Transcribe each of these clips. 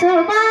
吃了个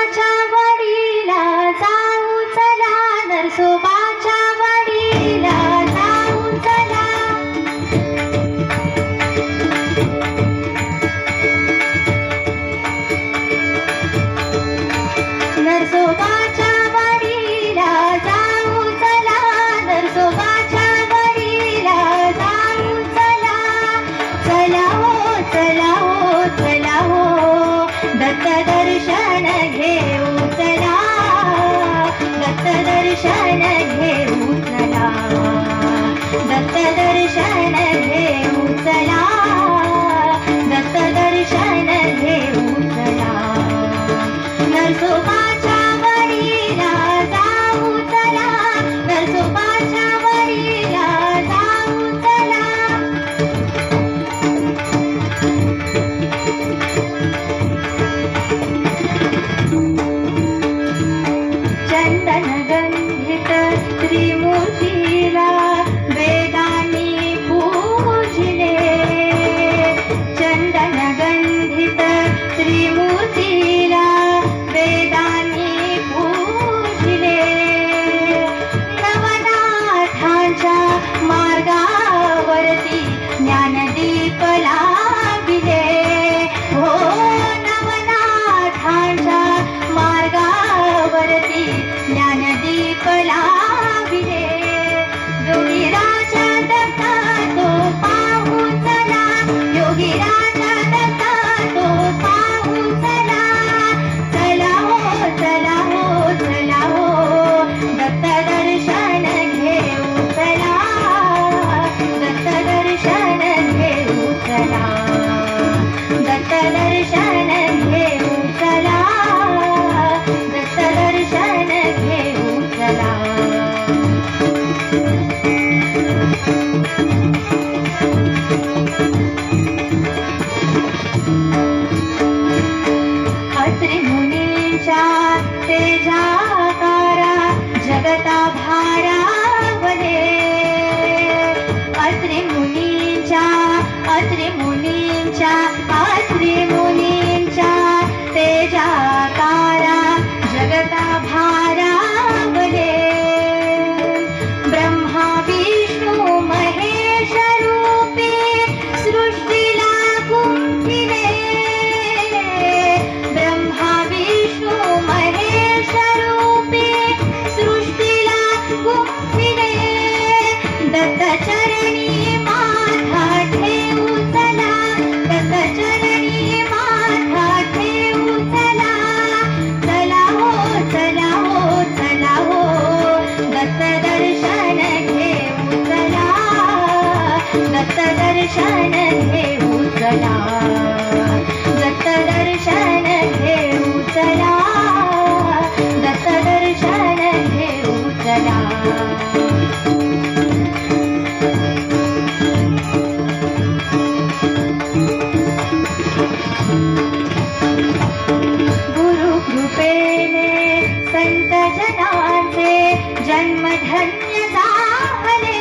जन्म धन्य झाले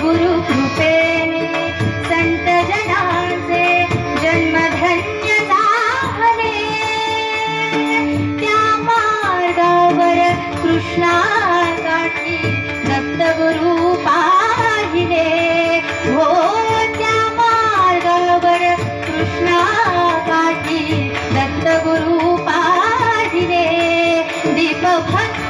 गुरु कृपेने संत जनाचे जन्म धन्य झाले त्या मार्गावर कृष्णा काठी दत्तगुरु पाहिले। हो त्या मार्गावर कृष्णा काठी दत्तगुरु पाहिले। दीपभक्त